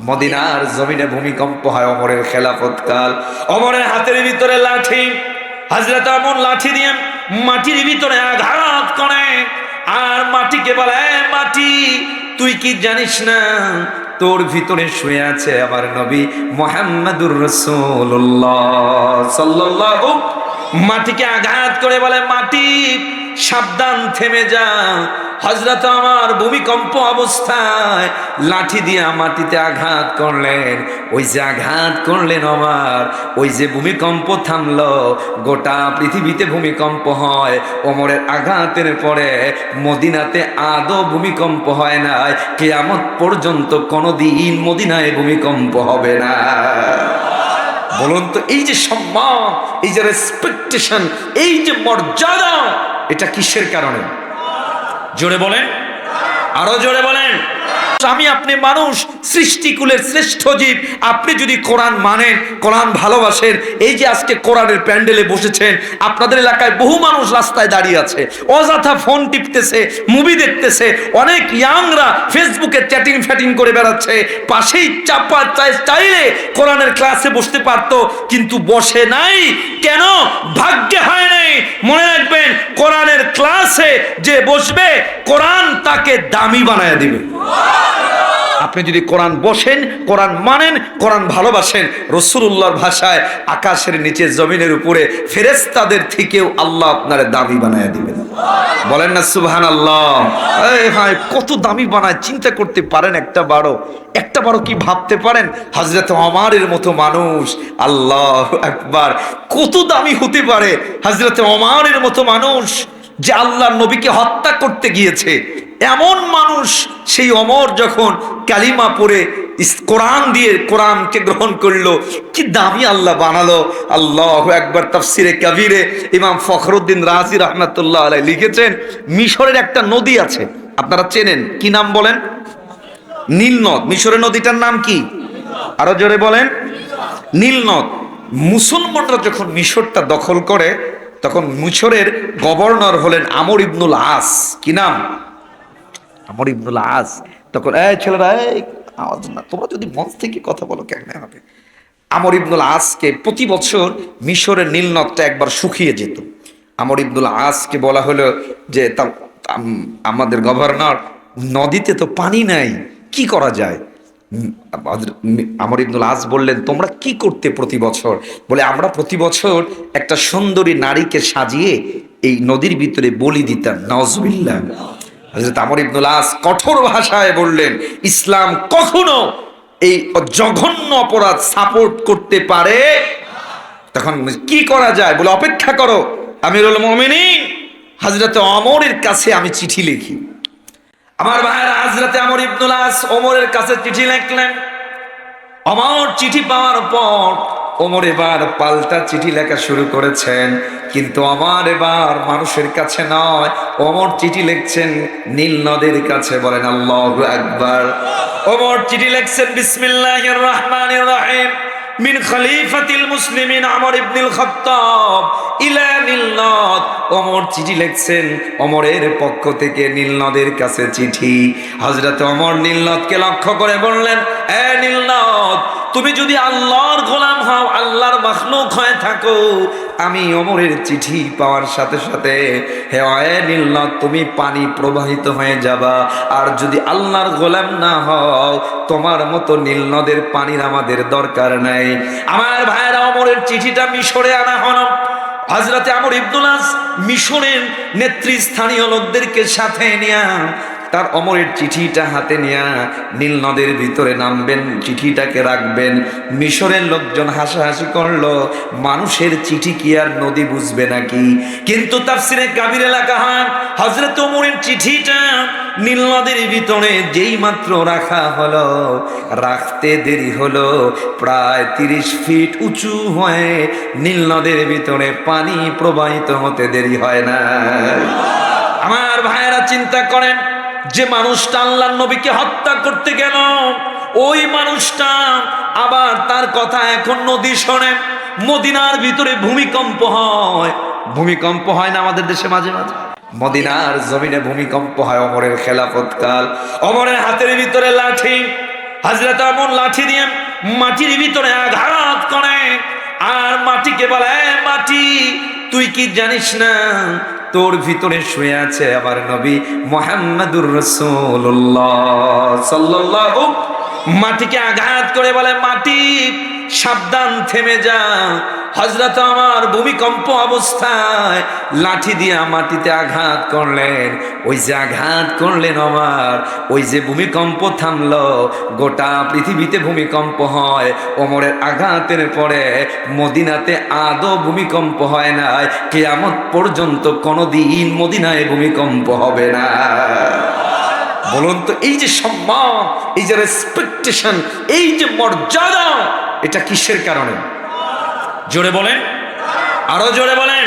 মদিনার জমিনে ভূমিকম্প হয় অমরের খেলাফতকাল অমরের হাতের ভিতরে লাঠি। হাজরত আমন লাঠি দিয়ে মাটির ভিতরে আঘাত করে। আর মাটিকে বলে, "এ মাটি, তুই কি জানিস না? তোর ভিতরে শুয়ে আছে আমার নবী মোহাম্মদুর রসুল্লাহ সাল্লাল্লাহু মাটিকে আঘাত করে বলে, মাটি, সাবধান থেমে যা। হজরত আমার ভূমিকম্প অবস্থায় লাঠি দিয়া মাটিতে আঘাত করলেন। ওই যে আঘাত করলেন আমার ওই যে ভূমিকম্প থামল, গোটা পৃথিবীতে ভূমিকম্প হয়। ওমরের আঘাতের পরে মদিনাতে আদৌ ভূমিকম্প হয় না কেয়ামত পর্যন্ত কোনোদিন মদিনায় ভূমিকম্প হবে না। বলুন তো, এই যে সম্মান, এই যে রেসপেকটেশন এই যে মর্যাদা, এটা কিসের কারণে? জোরে বলেন। আরও জোরে বলেন। আমি আপনি মানুষ, সৃষ্টিকুলের শ্রেষ্ঠ জীব। আপনি যদি কোরআন মানেন, কোরআন ভালোবাসেন, এই যে আজকে কোরআনের প্যান্ডেলে বসেছেন, আপনাদের এলাকায় বহু মানুষ রাস্তায় দাঁড়িয়ে আছে। অযথা ফোন টিপতেছে, মুভি দেখতেছে, অনেক ইয়াংরা ফেসবুকে চ্যাটিং ফ্যাটিং করে বেড়াচ্ছে। পাশেই চাপা চাই চাইলে কোরআনের ক্লাসে বসতে পারতো, কিন্তু বসে নাই। কেন? ভাগ্যে হয় নাই। মনে রাখবেন, কোরআনের ক্লাসে যে বসবে, কোরআন তাকে দামি বানায় দিবে। আপনি যদি কোরআন বসেন, কোরআন মানেন, কোরআন ভালোবাসেন রসুল্লাহর ভাষায় আকাশের নিচে জমিনের উপরে ফেরেস্তাদের থেকেও আল্লাহ আপনার দামি বানায় দিবেন। বলেন না সুবহান আল্লাহ হায় কত দামি বানায়, চিন্তা করতে পারেন একটা বারো একটা বারো কি ভাবতে পারেন? হজরত অমারের মতো মানুষ, আল্লাহ একবার কত দামি হতে পারে? হজরত অমারের মতো মানুষ, যে আল্লাহ নবীকে হত্যা করতে গিয়েছে। এমন মানুষ সেই অমর যখন কালিমা ইস- কোরআন দিয়ে কোরআনকে গ্রহণ করল, কি দামি আল্লাহ বানালো। আল্লাহ একবার তাফসিরে কাবিরে ইমাম ফখরুদ্দিন রাজি রহমতুল্লাহ আলাই লিখেছেন, মিশরের একটা নদী আছে, আপনারা চেনেন, কি নাম বলেন? নীল নদ। মিশরের নদীটার নাম কি? আরও জোরে বলেন। নীল নদ। মুসলমানরা যখন মিশরটা দখল করে, তখন মিশরের গভর্নর হলেন আমর ইবনুল আস। কি নাম? আমর ইবনুল আস। তখন, এই ছেলেরা, এই, আওয়াজ না, তোমরা যদি মঞ্চ থেকে কথা বলো কেমনে হবে? আমর ইবনুল আসকে প্রতি বছর মিশরের নীল নদটা একবার শুকিয়ে যেত। আমর ইবনুল আসকে বলা হলো যে আমাদের গভর্নর, নদীতে তো পানি নাই, কি করা যায়? আমর ইবনুল আস বললেন, তোমরা কি করতে প্রতি বছর? বলে, আমরা প্রতি বছর একটা সুন্দরী নারীকে সাজিয়ে এই নদীর ভিতরে বলি দিতাম নজবিল্লা হযরত আমর ইবনুল আস কঠোর ভাষায় বললেন, ইসলাম কখনো এই জঘন্য অপরাধ সাপোর্ট করতে পারে? তখন কি করা যায়? বলে, অপেক্ষা করো, আমিরুল মুমিনিন, হযরত অমরের কাছে আমি চিঠি লিখি। আমার ভাইয়ের হাজরাতে আমর ইবনুল আস ওমরের কাছে চিঠি লিখলেন। অমর চিঠি পাওয়ার পর ওমর এবার পাল্টা চিঠি লেখা শুরু করেছেন। কিন্তু আমার এবার মানুষের কাছে নয়। ওমর চিঠি লিখছেন নীল নদের কাছে বলেন আল্লাহ একবার ওমর চিঠি লিখছেন, বিসমিল্লাহির রহমানির রহিম। মিন খলিফাতিল মুসলিমিন আমর ইবনুল খাত্তাব। ইলা নীলনদ ওমর চিঠি লিখছেন, ওমরের পক্ষ থেকে নীলনদের কাছে চিঠি। হযরত ওমর নীলনদকে লক্ষ্য করে বললেন, এ নীলনদ তুমি যদি আল্লাহর গোলাম হও, আল্লাহর মাখলুক হয়ে থাকো, আমি অমরের চিঠি পাওয়ার সাথে সাথে, হে নীলনদ, তুমি পানি প্রবাহিত হয়ে যাবা। আর যদি আল্লাহর গোলাম না হও, তোমার মতো নীলনদের পানির আমাদের দরকার নাই। আমার ভাইয়েরা, অমরের চিঠিটা মিশরে আনা হলো। হজরতে আমর ইবদুলাস মিশরের নেতৃস্থানীয় লোকদেরকে সাথে নিয়া তার অমরের চিঠিটা হাতে নিয়া নীল নদের ভিতরে নামবেন, চিঠিটাকে রাখবেন। মিশরের লোকজন হাসাহাসি করল, মানুষের চিঠি কি আর নদী বুঝবে নাকি? কিন্তু তার তাফসিরে কাবির এলাকা হজরত ওমরের চিঠিটা নীল নদের ভিতরে যেই মাত্র রাখা হলো, রাখতে দেরি হলো, প্রায় তিরিশ ফিট উঁচু হয়ে নীল নদের ভিতরে পানি প্রবাহিত হতে দেরি হয় না। আমার ভাইয়েরা চিন্তা করেন যে মানুষটা আল্লাহ নবীকে হত্যা করতে গেল, ওই মানুষটা আবার তার কথা এখন নদী শোনে, মদিনার ভিতরে ভূমিকম্প হয়। ভূমিকম্প হয় না আমাদের দেশে মাঝে মাঝে? মদিনার জমিনে ভূমিকম্প হয় অমরের খেলাফতকাল অমরের হাতের ভিতরে লাঠি, হাজরত আমন লাঠি দিয়ে মাটির ভিতরে আঘাত করে। আর মাটিকে বলে, "এ মাটি, তুই কি জানিস না তোর ভিতরে শুয়ে আছে আবার নবী মোহাম্মদুর রসুল্লাহ মাটিকে আঘাত করে বলে, মাটি, সাবধান থেমে যা। হজরত আমার ভূমিকম্প অবস্থায় লাঠি দিয়ে মাটিতে আঘাত করলেন। ওই যে আঘাত করলেন আমার ওই যে ভূমিকম্প থামলো, গোটা পৃথিবীতে ভূমিকম্প হয়। ওমরের আঘাতের পরে মদিনাতে আদৌ ভূমিকম্প হয় না কেয়ামত পর্যন্ত কোনোদিন মদিনায় ভূমিকম্প হবে না। বলুন তো, এই যে সম্মান, এই যে রেসপেকটেশন, এই যে মর্যাদা, এটা কিসের কারণে? জোরে বলেন? আরও জোরে বলেন।